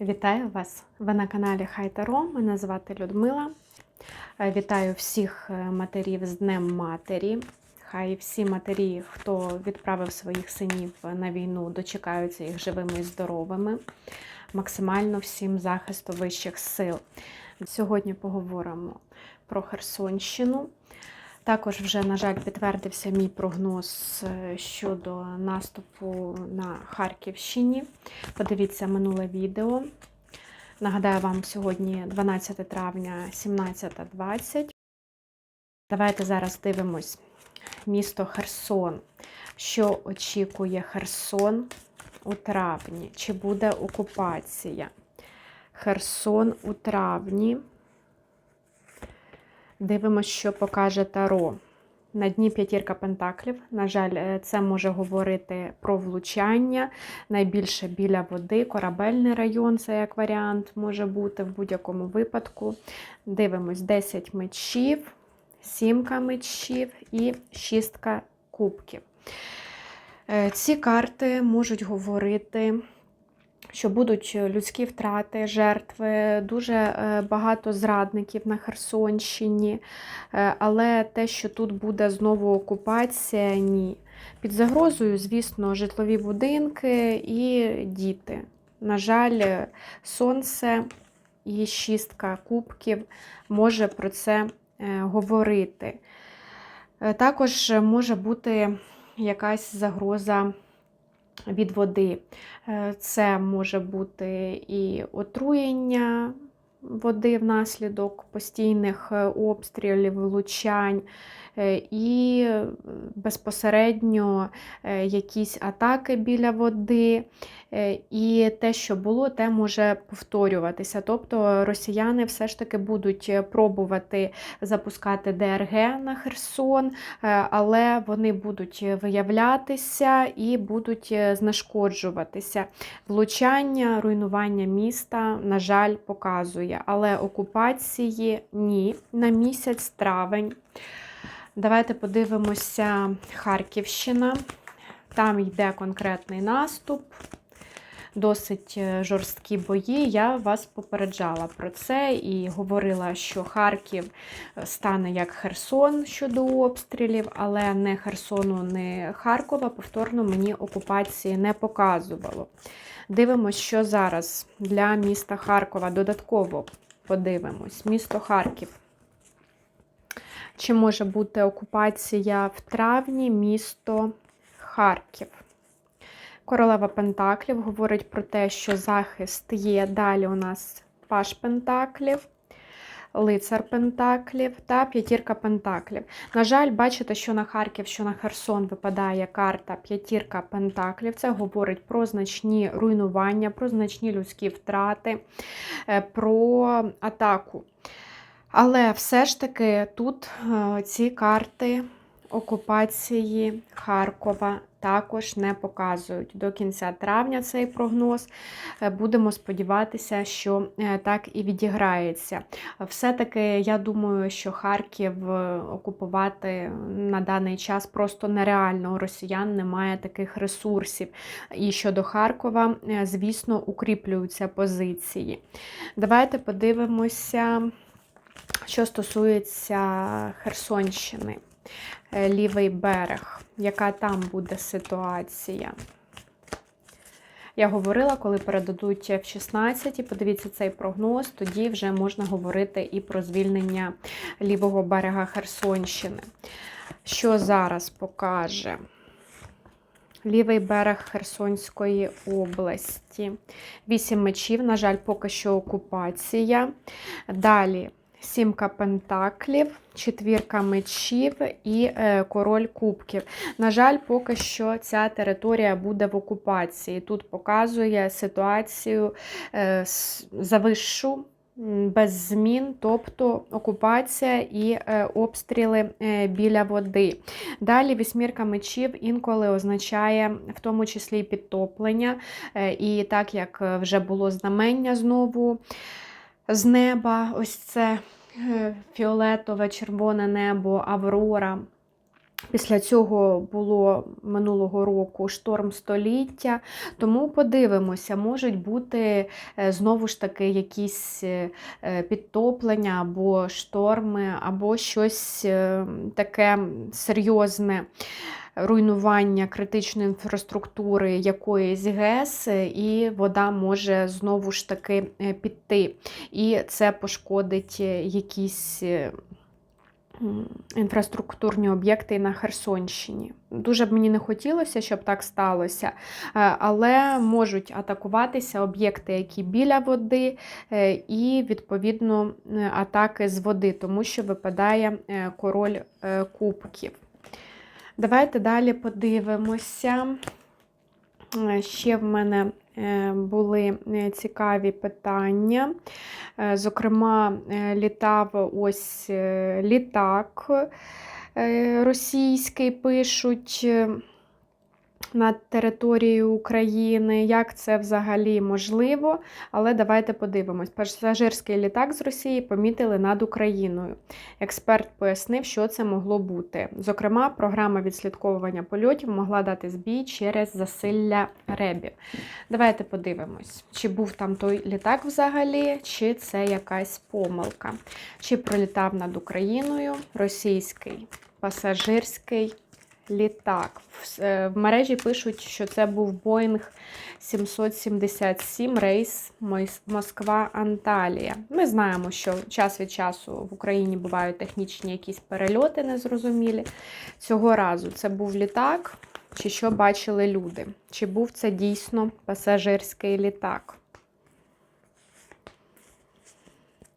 Вітаю вас! Ви на каналі Хай Таро. Мене звати Людмила. Е, Вітаю всіх е, матерів з Днем Матері. Хай всі матері, хто відправив своїх синів на війну, дочекаються їх живими і здоровими. Максимально всім захисту вищих сил. Сьогодні поговоримо про Херсонщину. Також вже, на жаль, підтвердився мій прогноз е, щодо наступу на Харківщині. Подивіться минуле відео. Нагадаю вам, сьогодні 12 травня 17.20. Давайте зараз дивимось місто Херсон. Що очікує Херсон у травні? Чи буде окупація? Херсон у травні. Дивимося, що покаже Таро. На дні п'ятірка пентаклів. На жаль, е, це може говорити про влучання. Найбільше біля води, корабельний район, це як варіант може бути в будь-якому випадку. Дивимось 10 мечів, сімка мечів і шістка кубків. Е, Ці карти можуть говорити що будуть людські втрати, жертви, дуже е, багато зрадників на Херсонщині. Е, Але те, що тут буде знову окупація, ні. Під загрозою, звісно, житлові будинки і діти. На жаль, сонце і шістка кубків може про це е, говорити. Також може бути якась загроза від води. Е, це може бути і отруєння води внаслідок постійних е, обстрілів, влучань, і безпосередньо якісь атаки біля води. І те, що було, те може повторюватися. Тобто росіяни все ж таки будуть пробувати запускати ДРГ на Херсон, але вони будуть виявлятися і будуть знешкоджуватися. Влучання, руйнування міста, на жаль, показує, але окупації ні. На місяць травень. Давайте подивимося Харківщина. Там йде конкретний наступ, досить жорсткі бої. Я вас попереджала про це і говорила, що Харків стане як Херсон щодо обстрілів, але не Херсону, не Харкова. Повторно мені окупації не показувало. Дивимось, що зараз для міста Харкова. Додатково подивимось. Місто Харків. Чи може бути окупація в травні місто Харків? Королева Пентаклів говорить про те, що захист є. Далі у нас Паш Пентаклів, Лицар Пентаклів та П'ятірка Пентаклів. На жаль, бачите, що на Харків, що на Херсон випадає карта П'ятірка Пентаклів. Це говорить про значні руйнування, про значні людські втрати, е, про атаку. Але все ж таки тут е, ці карти окупації Харкова також не показують. До кінця травня цей прогноз. Е, будемо сподіватися, що е, так і відіграється. Все-таки я думаю, що Харків окупувати на даний час просто нереально. У росіян немає таких ресурсів. І щодо Харкова, звісно, укріплюються позиції. Давайте подивимося. Що стосується Херсонщини, лівий берег, яка там буде ситуація? Я говорила, коли передадуть в 16, подивіться цей прогноз, тоді вже можна говорити і про звільнення лівого берега Херсонщини. Що зараз покаже? Лівий берег Херсонської області. Вісім мечів, на жаль, поки що окупація. Далі сімка пентаклів, четвірка мечів і е, король кубків. На жаль, поки що ця територія буде в окупації. Тут показує ситуацію е, завищу. Без змін, тобто окупація і е, обстріли біля води. Далі вісьмірка мечів інколи означає в тому числі підтоплення. І так як вже було знамення знову з неба, ось це фіолетове, червоне небо, Аврора. Після цього було минулого року шторм століття, тому подивимося, можуть бути е, знову ж таки якісь е, е, підтоплення або шторми, або щось таке серйозне. Руйнування критичної інфраструктури якоїсь ГЕС, і вода може знову ж таки е, піти. І це пошкодить е, якісь е, інфраструктурні об'єкти на Херсонщині. Дуже б мені не хотілося, щоб так сталося, але можуть атакуватися об'єкти, які біля води, і відповідно атаки з води, тому що випадає король кубків. Давайте далі подивимося. Е, Ще в мене е, були е, цікаві питання. Зокрема, літав ось літак російський, пишуть над територією України. Як це взагалі можливо? Але давайте подивимось. Пасажирський літак з Росії помітили над Україною. Експерт пояснив, що це могло бути. Зокрема, програма відслідковування польотів могла дати збій через засилля ребів. Давайте подивимось, чи був там той літак взагалі, чи це якась помилка. Чи пролітав над Україною російський пасажирський літак. В, е, в мережі пишуть, що це був Боїнг 777 рейс Москва-Анталія. Ми знаємо, що час від часу в Україні бувають технічні якісь перельоти незрозумілі. Цього разу це був літак, чи що бачили люди? Чи був це дійсно пасажирський літак?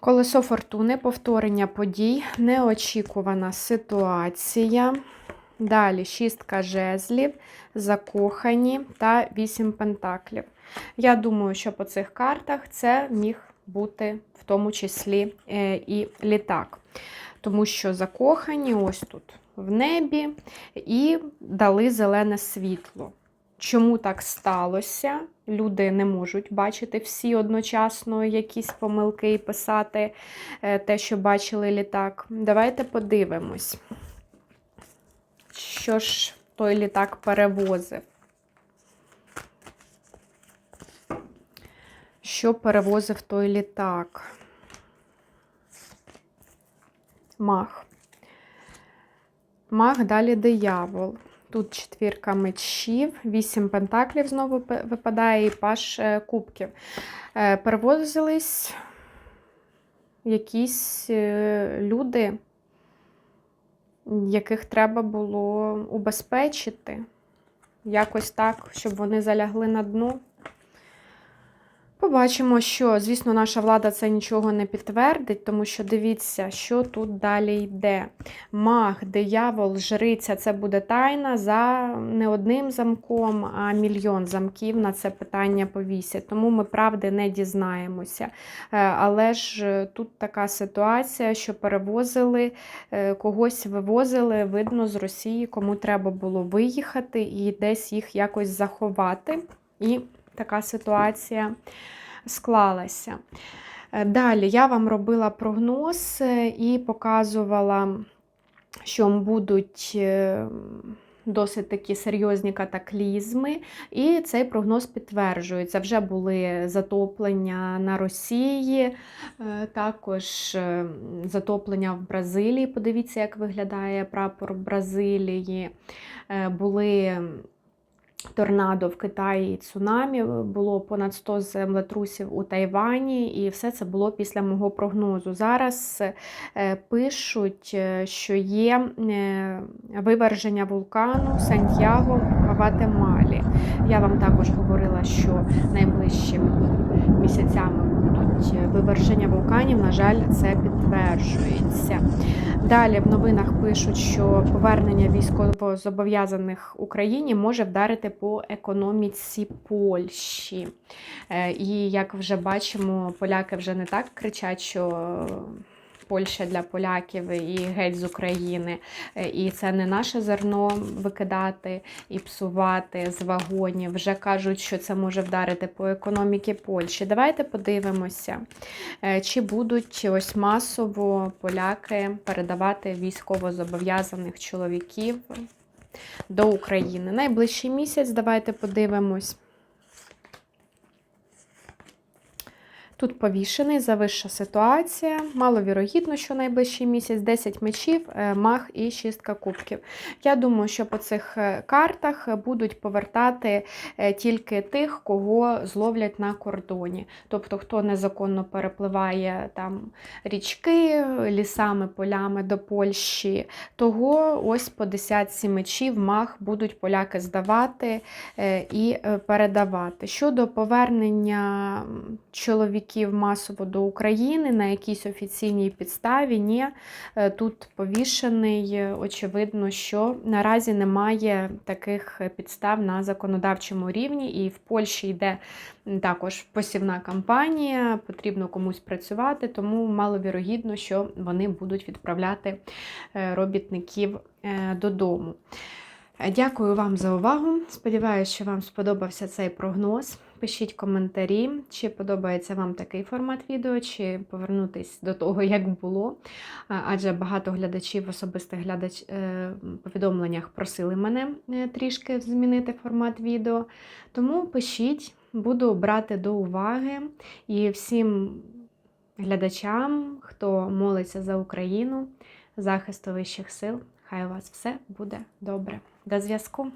Колесо фортуни, повторення подій, неочікувана ситуація. Далі шістка жезлів, закохані та вісім пентаклів. Я думаю, що по цих картах це міг бути в тому числі е, і літак. Тому що закохані ось тут в небі і дали зелене світло. Чому так сталося? Люди не можуть бачити всі одночасно якісь помилки і писати е, те, що бачили літак. Давайте подивимось, що ж той літак перевозив. Що перевозив той літак? Мах. Мах, далі диявол. Тут четвірка мечів, вісім пентаклів знову випадає і паш е, кубків. Е, Перевозились якісь е, люди, яких треба було убезпечити. Якось так, щоб вони залягли на дно. Побачимо, що, звісно, наша влада це нічого не підтвердить, тому що дивіться, що тут далі йде. Маг, диявол, жриця це буде тайна за не одним замком, а мільйон замків на це питання повісять. Тому ми правди не дізнаємося. Е, Але ж е, тут така ситуація, що перевозили, е, когось вивозили, видно, з Росії, кому треба було виїхати і десь їх якось заховати. І така ситуація склалася. Е, Далі я вам робила прогноз е, і показувала, що будуть е, досить такі серйозні катаклізми, і цей прогноз підтверджується. Вже були затоплення на Росії, також затоплення в Бразилії. Подивіться, як виглядає прапор Бразилії. Були торнадо в Китаї цунамі, було понад 100 землетрусів у Тайвані, і все це було після мого прогнозу. Зараз е, пишуть, е, що є е, виверження вулкану Сантьяго Гватемалі. Я вам також говорила, що найближчими місяцями будуть виверження вулканів. На жаль, це підтверджується. Далі в новинах пишуть, що повернення військовозобов'язаних Україні може вдарити по економіці Польщі. Е, І як вже бачимо, поляки вже не так кричать, що Польща для поляків і геть з України. Е, І це не наше зерно викидати і псувати з вагонів. Вже кажуть, що це може вдарити по економіці Польщі. Давайте подивимося, е, чи будуть ось масово поляки передавати військовозобов'язаних чоловіків до України. Найближчий місяць, давайте подивимось. Тут повішений, завища ситуація. Маловірогідно, що найближчий місяць 10 мечів, е, мах і шістка кубків. Я думаю, що по цих е, картах будуть повертати е, тільки тих, кого зловлять на кордоні. Тобто, хто незаконно перепливає там річки, лісами, полями до Польщі, того ось по десятці мечів мах будуть поляки здавати і передавати. Щодо повернення м, чоловіків масово до України на якійсь офіційній підставі, ні, Е, тут повішений, е, очевидно, що наразі немає таких підстав на законодавчому рівні, і в Польщі йде також посівна кампанія, потрібно комусь працювати, тому маловірогідно, що вони будуть відправляти е, робітників додому. Дякую вам за увагу. Сподіваюся, що вам сподобався цей прогноз. Пишіть коментарі, чи подобається вам такий формат відео, чи повернутись до того, як було. Адже багато глядачів особистих глядач... е, повідомленнях просили мене е, трішки змінити формат відео. Тому пишіть, буду брати до уваги. І всім глядачам, хто молиться за Україну, захисту вищих сил, хай у вас все буде добре. До зв'язку!